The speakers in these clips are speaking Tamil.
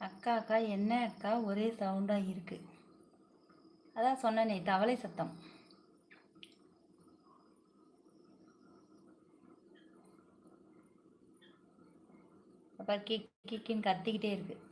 அக்கா அக்கா என்ன அக்கா? ஒரே சவுண்டாக இருக்கு. அதான் சொன்னேனே தவளை சத்தம். அப்போ கிக் கிக்குன்னு கத்திக்கிட்டே இருக்குது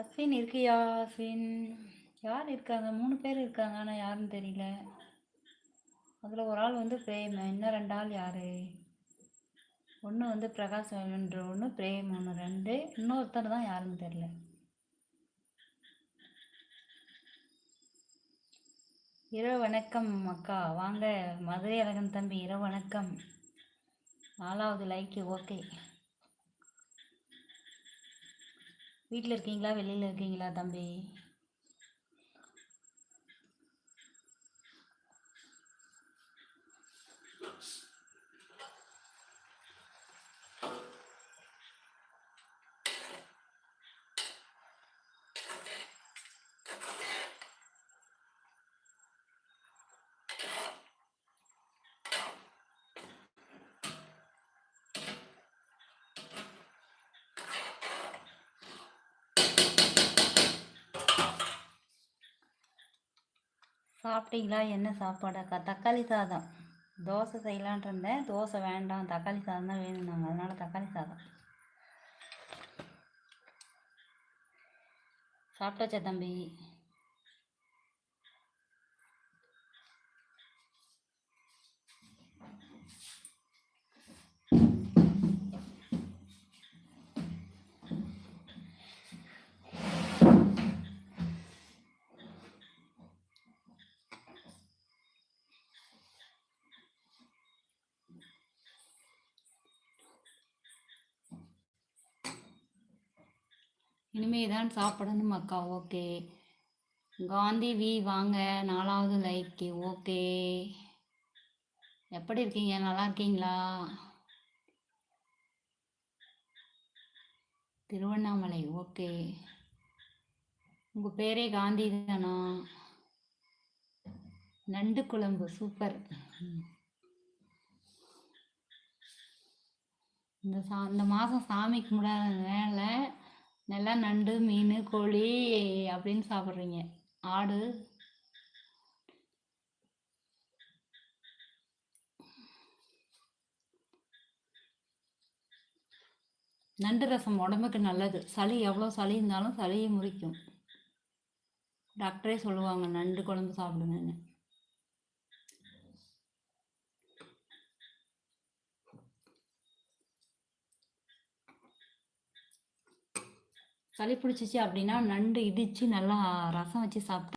அஸ்வின் இருக்கியா? அஸ்வின் யார் இருக்காங்க? மூணு பேர் இருக்காங்க ஆனால் யாருன்னு தெரியல. அதில் ஒரு ஆள் வந்து பிரேம் இன்னும் ரெண்டு ஆள் யார்? ஒன்று வந்து பிரகாஷ் என்ற ஒன்று பிரேம் ஒன்று ரெண்டு. இன்னொருத்தர் தான் யாருன்னு தெரியல. இரவு வணக்கம் அக்கா. வாங்க மதுரை அழகன் தம்பி இரவு வணக்கம். நாலாவது லைக்கு ஓகே வீட்டில் இருக்கீங்களா? வெளியில் இருக்கீங்களா தம்பி? சாப்பிட்டீங்களா? என்ன சாப்பாடாக்கா தக்காளி சாதம். தோசை செய்யலான்ட்டு இருந்தேன். தோசை வேண்டாம். தக்காளி சாதம் தான் வேணும்னாங்க அதனால் தக்காளி சாதம். சாப்பிட்டாச்சா தம்பி? இனிமே தான் சாப்பிடணும் அக்கா ஓகே. காந்தி வி வாங்க. நாலாவது லைக்கு ஓகே. எப்படி இருக்கீங்க? நல்லா இருக்கீங்களா? திருவண்ணாமலை ஓகே. உங்கள் பேரே காந்தி தானா? நண்டு குழம்பு சூப்பர். இந்த சா இந்த மாதம் சாமி கும்பிடாத வேலை நல்லா நண்டு மீன் கோழி அப்படின்னு சாப்பிட்றீங்க. ஆடு. நண்டு ரசம் உடம்புக்கு நல்லது. சளி எவ்வளோ சளி இருந்தாலும் சளியை முறிக்கும். டாக்டரே சொல்லுவாங்க நண்டு குழம்பு சாப்பிடுங்கன்னு. சளி பிடிச்சிச்சு அப்படின்னா நண்டு இடித்து நல்லா ரசம் வச்சு சாப்பிட்டா